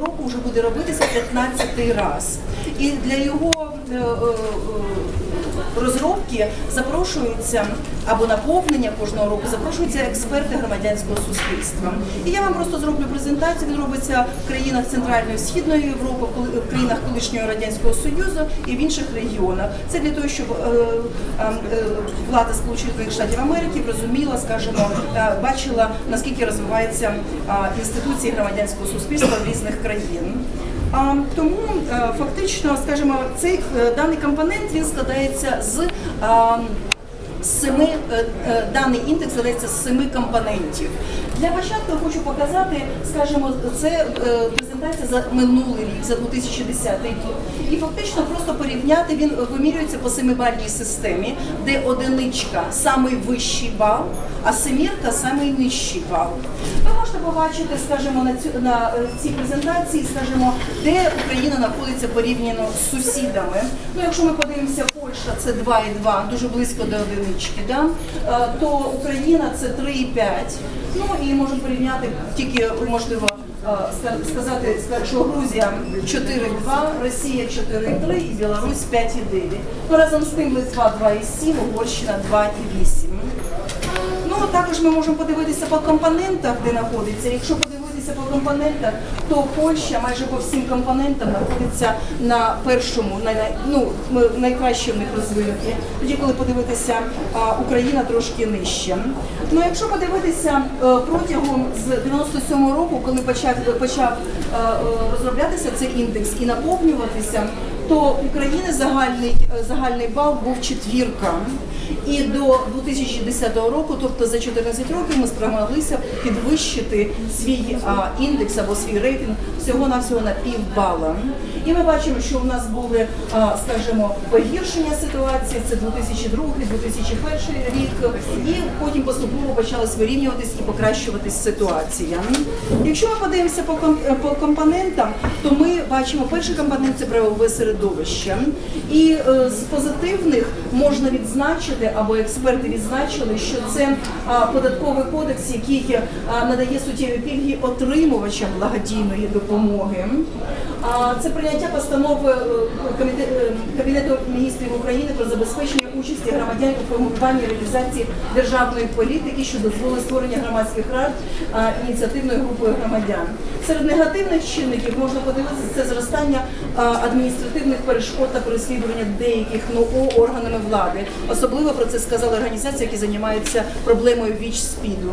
року вже буде робитися 15-й раз. І для його розробки запрошуються або наповнення кожного року запрошуються експерти громадянського суспільства. І я вам просто зроблю презентацію. Він робиться в країнах Центральної Східної Європи, в країнах колишнього радянського союзу і в інших регіонах. Це для того, щоб е, е, е, влада Сполучених Штатів Америки розуміла, скажімо, е, бачила наскільки розвиваються е, інституції громадянського суспільства в різних країн. Тому е, фактично, скажімо, цей е, даний компонент він складається з а, семи е, е, даний індекс складається з семи компонентів. Для початку хочу показати, скажімо, це е, презентація за минулий рік, за 2010 рік. І фактично просто порівняти він вимірюється по семибальній системі, де одиничка самий вищий бал, а семірка самий нижчий бал. Ви можете побачити, скажімо, на цю на цій презентації, скажімо, де Україна знаходиться порівняно з сусідами. Ну, якщо ми подивимося, Польща це 2,2, дуже близько до одинички, да? Е, то Україна це 3,5. Ну і можемо порівняти тільки можливо. е, Сказати, що Грузія 4,2, Росія 4,3 і Білорусь 5,9. Ну разом з тим Литва 2,7, Угорщина 2,8. Ну також ми можемо подивитися по компонентах, де знаходиться. Якщо по компонентах, то Польща майже по всім компонентам знаходиться на першому, на, ну найкраще в них розвинуті. Тоді, коли подивитися, Україна трошки нижче. Ну якщо подивитися е, протягом з 97-го року, коли почав почав е, е, розроблятися цей індекс і наповнюватися, то України загальний загальний бал був четвірка. І до 2010 року, тобто за 14 років, ми спромоглися підвищити свій а, індекс або свій рейтинг всього на всього на півбала. І ми бачимо, що в нас були, а, скажімо, погіршення ситуації. Це 2002-2001 рік, і потім поступово почалась вирівнюватись і покращуватись ситуація. Якщо ми подивимося по по компонентам, то ми бачимо перший компонент це правове середовище. І е, з позитивних можна відзначити, або експерти відзначили, що це податковий кодекс, який надає суттєві пільги отримувачам благодійної допомоги. Це прийняття постанови е, е, Кабінету міністрів України про забезпечення участі громадян у формуванні реалізації державної політики, що дозволить створення громадських рад ініціативною групою громадян. Серед негативних чинників можна подивитися це зростання адміністративних перешкод та переслідування деяких НОО органами влади. Особливо про це сказали організації, які займаються проблемою ВІЧ СПІДу.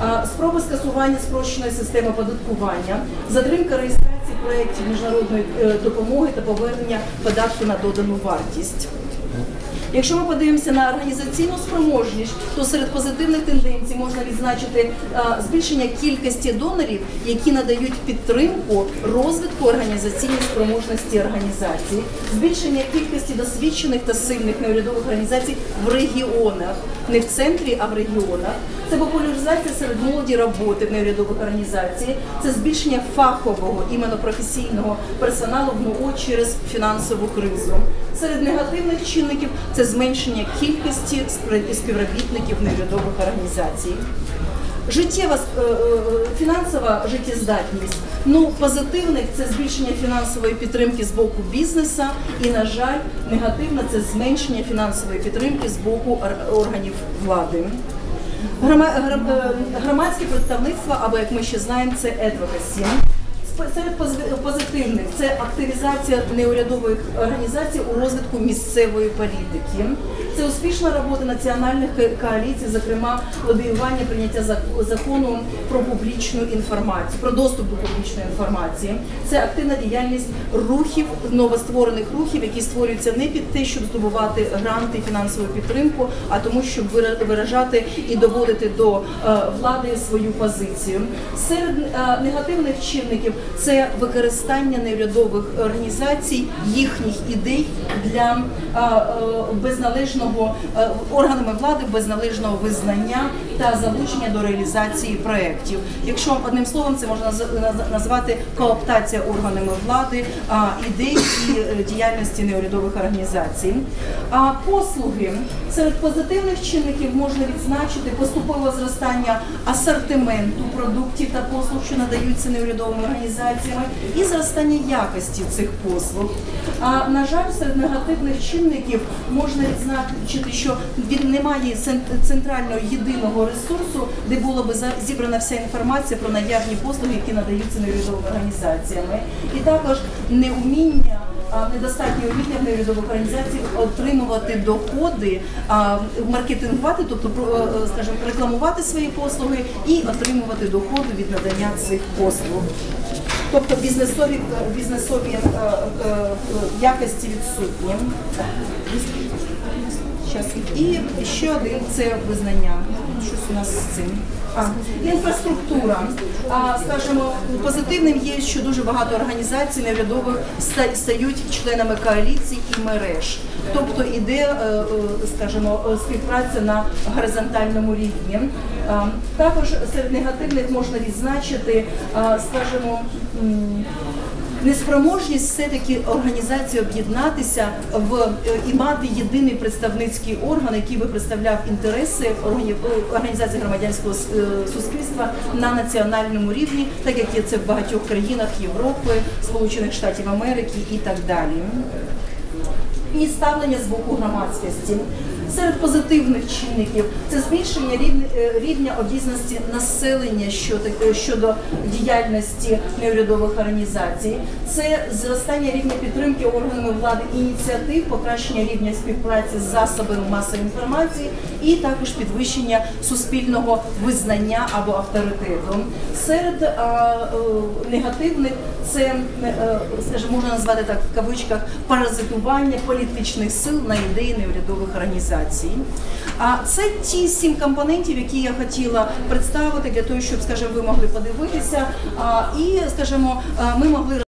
А, Спроби скасування спрощеної системи податкування, затримка реєстрації проєктів міжнародної е, допомоги та повернення податку на додану вартість. Якщо ми подивимося на організаційну спроможність, то серед позитивних тенденцій можна відзначити збільшення кількості донорів, які надають підтримку розвитку організаційної спроможності організації, збільшення кількості досвідчених та сильних неурядових організацій в регіонах, не в центрі, а в регіонах. Це популяризація серед молоді роботи в неурядових організацій, це збільшення фахового іменно професійного персоналу в через фінансову кризу. Серед негативних чинників це зменшення кількості співробітників неурядових організацій. Життєва е, е, фінансова життєздатність. Ну, позитивних це збільшення фінансової підтримки з боку бізнеса, і, на жаль, негативна це зменшення фінансової підтримки з боку органів влади. Е, Громадське представництво, або як ми ще знаємо, це advocacy. Серед пози- позитивних це активізація неурядових організацій у розвитку місцевої політики. Це успішна робота національних коаліцій, зокрема лобіювання прийняття зак- закону про публічну інформацію, про доступ до публічної інформації. Це активна діяльність рухів, новостворених рухів, які створюються не під те, щоб здобувати гранти фінансову підтримку, а тому, щоб вира- виражати і доводити до е, влади свою позицію. Серед е, негативних чинників це використання неурядових організацій, їхніх ідей для е, е, безналежного е, органами влади безналежного визнання та залучення до реалізації проєктів. Якщо одним словом це можна наз- наз- назвати кооптація органами влади ідей і діяльності неурядових організацій. А послуги серед позитивних чинників можна відзначити поступове зростання асортименту продуктів та послуг, що надаються неурядовими організаціями, і зростання якості цих послуг. А на жаль, серед негативних чинників можна відзначити, що немає центрального єдиного ресурсу, де була за- зібрана вся інформація про наявні послуги, які надаються неурядовими організаціями, і також неуміння. а, Недостатнє уміння в неурядових організацій отримувати доходи, маркетингувати, тобто про- е, скажімо, рекламувати свої послуги і отримувати доходи від надання цих послуг. Тобто бізнесові бізнесові е, е, е, якості відсутні. І ще один це визнання. Щось у нас з цим. А, інфраструктура. А, скажімо, позитивним є, що дуже багато організацій неврядових ста- стають членами коаліцій і мереж. Тобто іде, е, е, скажімо, співпраця на горизонтальному рівні. Також серед негативних можна відзначити, скажімо, Неспроможність все-таки організації об'єднатися в е, і мати єдиний представницький орган, який би представляв інтереси е, організації громадянського е, суспільства на національному рівні, так як є це в багатьох країнах Європи, Сполучених Штатів Америки і так далі і ставлення з боку громадськості. Серед позитивних чинників це збільшення рівня, е, обізнаності населення щодо, е, діяльності неурядових організацій, це зростання рівня підтримки органами влади ініціатив, покращення рівня співпраці з засобами масової інформації і також підвищення суспільного визнання або авторитету. Серед а, е, негативних це, скажімо, можна назвати так в кавичках паразитування політичних сил на ідеї неурядових організацій. А це ті сім компонентів, які я хотіла представити для того, щоб, скажімо, ви могли подивитися. І, скажімо, ми могли